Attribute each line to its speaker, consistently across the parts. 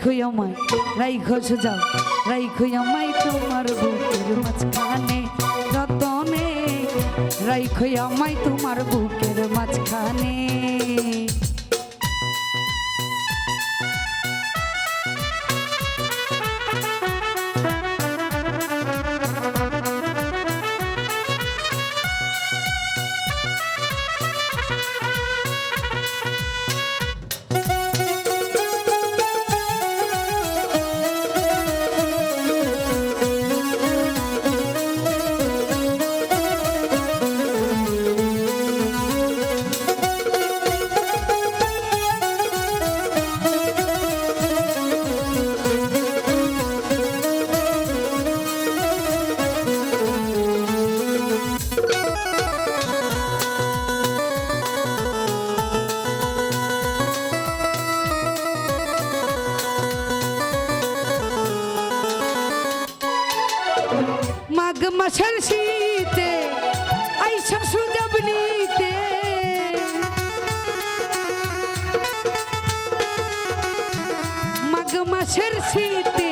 Speaker 1: রাইখো আমায় রাইখো সোজাও রাইখো আমায় তোমার বুকের মাঝখানে রতনে। রাইখো আমায় তোমার বুকের মাঝখানে। মাঘ মাসের শীতে আইসা সুজাব নিতে। মাঘ মাসের শীতে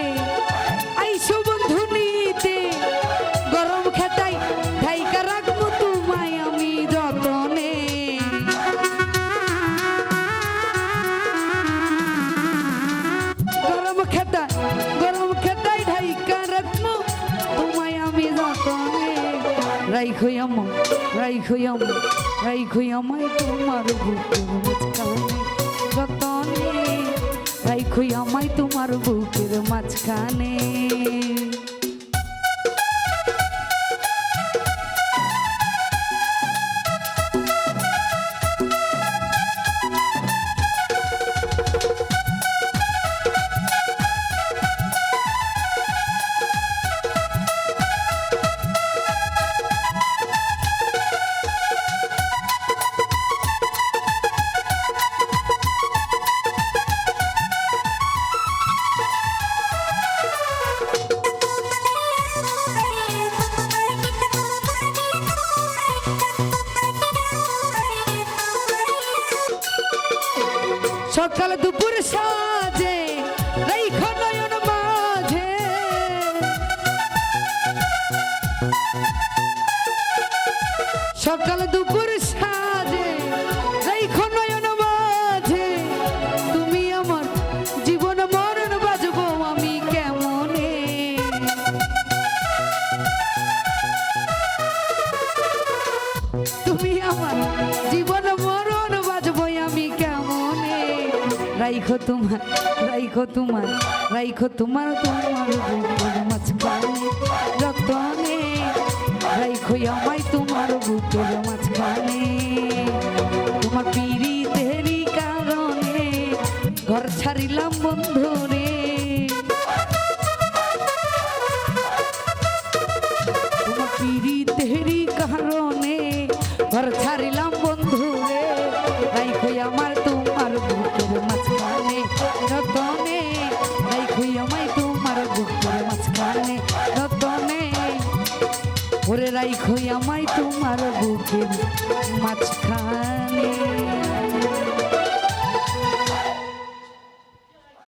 Speaker 1: রাইখো আমো রাইখো আমো রাইখো আমায় তোমার বুকের মাঝখানে যতনে রাইখো আমায় তোমার বুকের মাঝখানে। সকাল দুপুর সাজে। রাইখো তোমার রাইখো তোমার রাইখো তোমার তোমার মাছ যতনে রাইখো আমায় তোমার তোমার পিড়ি কারণে ঘর ছাড়িলাম বন্ধু ওরে রাইখো আমায় তোমার বুকের মাঝখানে।